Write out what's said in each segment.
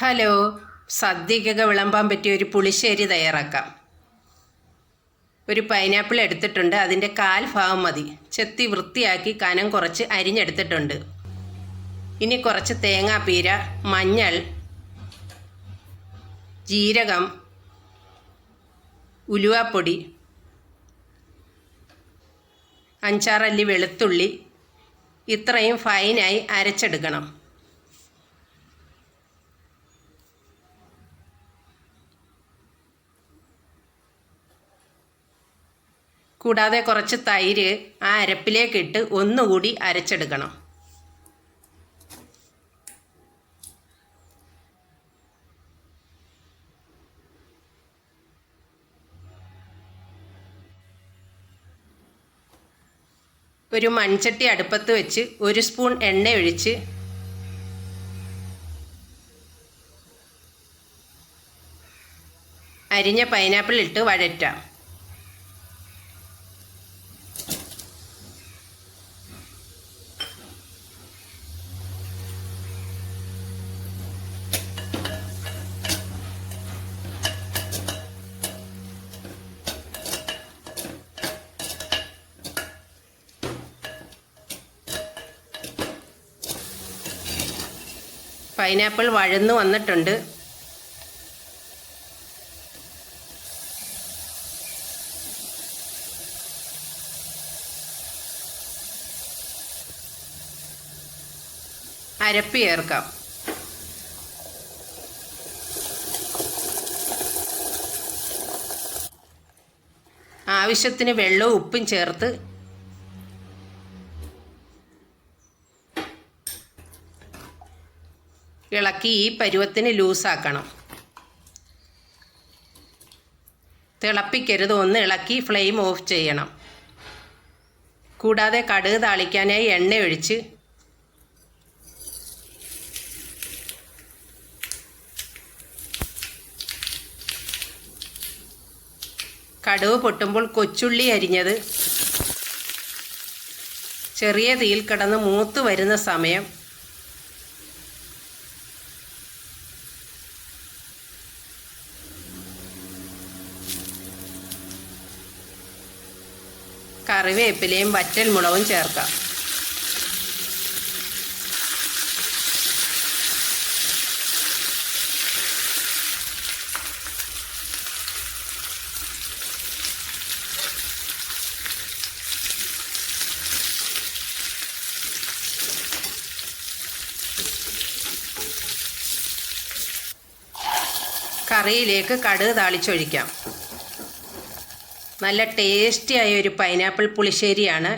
Hello സദ്യക്കൊക്കെ വിളമ്പാൻ പറ്റിയ ഒരു പുളിശ്ശേരി തയ്യാറാക്കാം. ഒരു പൈനാപ്പിൾ എടുത്തിട്ടുണ്ട് അതിന്റെ കാൽ ഭാഗം മതി. ചെത്തി വൃത്തിയാക്കി കനം കുറച്ച് അരിഞ്ഞെടുത്തിട്ടുണ്ട്. ഇനി കുറച്ച് തേങ്ങാപ്പീര മഞ്ഞൾ ജീരകം ഉലുവാപ്പൊടി അഞ്ചാറല്ലി വെളുത്തുള്ളി ഇത്രയും ഫൈനായി അരച്ചെടുക്കണം. കൂടാതെ കുറച്ച് തൈര് ആ അരപ്പിലേക്കിട്ട് ഒന്നുകൂടി അരച്ചെടുക്കണം. ഒരു മൺചട്ടി അടുപ്പത്ത് വെച്ച് ഒരു സ്പൂൺ എണ്ണ ഒഴിച്ച് അരിഞ്ഞ പൈനാപ്പിൾ ഇട്ട് വഴറ്റാം. പൈനാപ്പിൾ വഴന്നു വന്നിട്ടുണ്ട്. അരപ്പ് ചേർക്കാം. ആവശ്യത്തിന് വെള്ളവും ഉപ്പും ചേർത്ത് ഇളക്കി ഈ പരുവത്തിന് ലൂസാക്കണം. തിളപ്പിക്കരുത് ഒന്ന് ഇളക്കി ഫ്ലെയിം ഓഫ് ചെയ്യണം. കൂടാതെ കടുക് താളിക്കാനായി എണ്ണ ഒഴിച്ച് കടുവ് പൊട്ടുമ്പോൾ കൊച്ചുള്ളി അരിഞ്ഞത്. ചെറിയ തീയിൽ കിടന്ന് മൂത്ത് വരുന്ന സമയം കറിവേപ്പിലയും വറ്റൽ മുളകും ചേർക്കാം. കറിയിലേക്ക് കടുക് താളിച്ചൊഴിക്കാം. നല്ല ടേസ്റ്റിയായ ഒരു പൈനാപ്പിൾ പുളിശ്ശേരിയാണ്.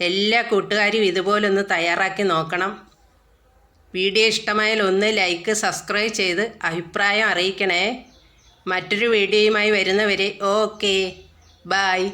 എല്ലാ കൂട്ടുകാരും ഇതുപോലൊന്ന് തയ്യാറാക്കി നോക്കണം. വീഡിയോ ഇഷ്ടമായാൽ ഒന്ന് ലൈക്ക് സബ്സ്ക്രൈബ് ചെയ്ത് അഭിപ്രായം അറിയിക്കണേ. മറ്റൊരു വീഡിയോയുമായി വരുന്നവരെ ഓക്കെ ബായ്